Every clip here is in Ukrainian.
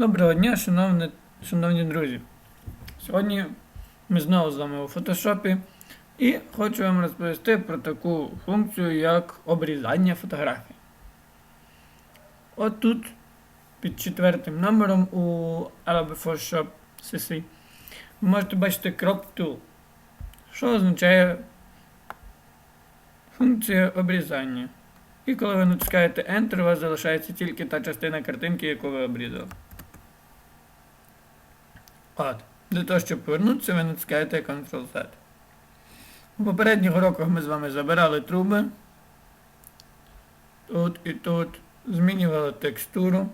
Доброго дня, шановні, шановні друзі. Сьогодні ми знову з вами у фотошопі і хочу вам розповісти про таку функцію, як обрізання фотографій. От тут під четвертим номером у Adobe Photoshop CC ви можете бачити Crop Tool, що означає функція обрізання. І коли ви натискаєте Enter, у вас залишається тільки та частина картинки, яку ви обрізали. От. Для того, щоб повернутися, ви натискаєте Ctrl-Z. У попередніх уроках ми з вами забирали труби. Тут і тут. Змінювали текстуру.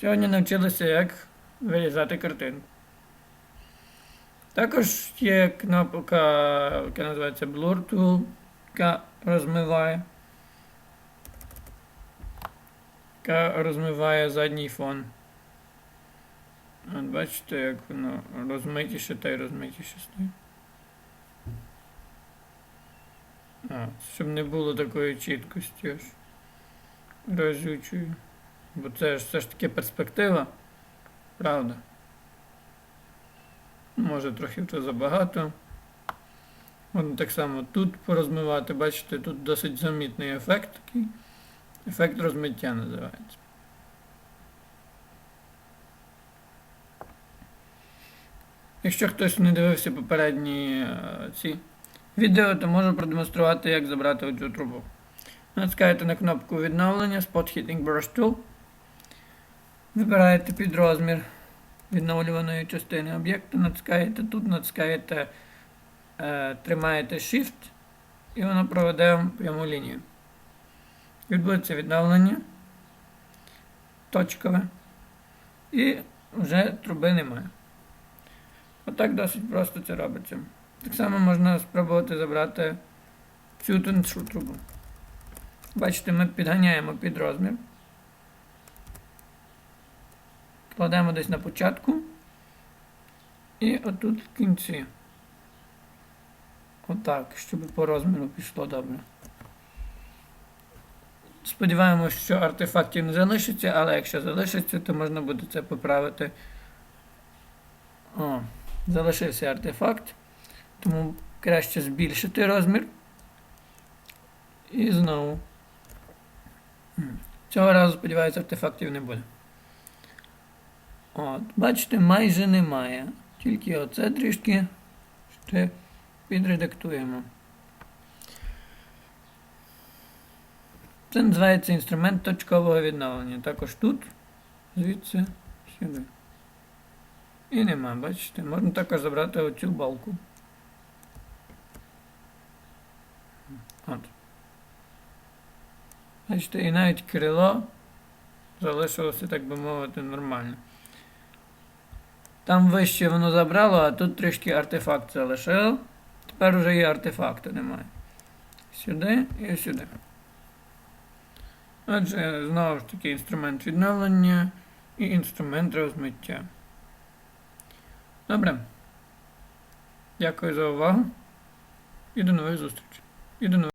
Сьогодні навчилися, як вирізати картинку. Також є кнопка, яка називається Blur Tool, яка розмиває. Яка розмиває задній фон. Бачите, як воно розмитіше та й розмитіше стоїть. От, щоб не було такої чіткості аж разючої. Бо це ж все ж таки перспектива, правда? Може трохи це забагато. Можна так само тут порозмивати, бачите, тут досить замітний ефект такий. Ефект розмиття називається. Якщо хтось не дивився попередні е, ці відео, то можу продемонструвати, як забрати оцю трубу. Натискаєте на кнопку відновлення Spot Hitting Brush Tool. Вибираєте під розмір відновлюваної частини об'єкту, натискаєте тут, натискаєте, е, тримаєте Shift і воно проведе пряму лінію. Відбудеться відновлення точкове. І вже труби немає. Отак досить просто це робиться. Так само можна спробувати забрати цю тоншу трубу. Бачите, ми підганяємо під розмір. Кладемо десь на початку. І отут в кінці. Отак, щоб по розміру пішло добре. Сподіваємось, що артефактів не залишиться, але якщо залишиться, то можна буде це поправити. О, залишився артефакт, тому краще збільшити розмір. І знову. Цього разу, сподіваюся, артефактів не буде. От, бачите, майже немає. Тільки оце трішки ще підредактуємо. Це називається інструмент точкового відновлення. Також тут, звідси, сюди. І нема, бачите, можна також забрати оцю балку. От. Бачите, і навіть крило залишилося, так би мовити, нормально. Там вище воно забрало, а тут трішки артефакт залишило. Тепер уже і артефакту немає. Сюди і сюди. Отже, знову ж таки інструмент відновлення і інструмент розмиття. Добре. Дякую за увагу і до нових зустрічей. І до нових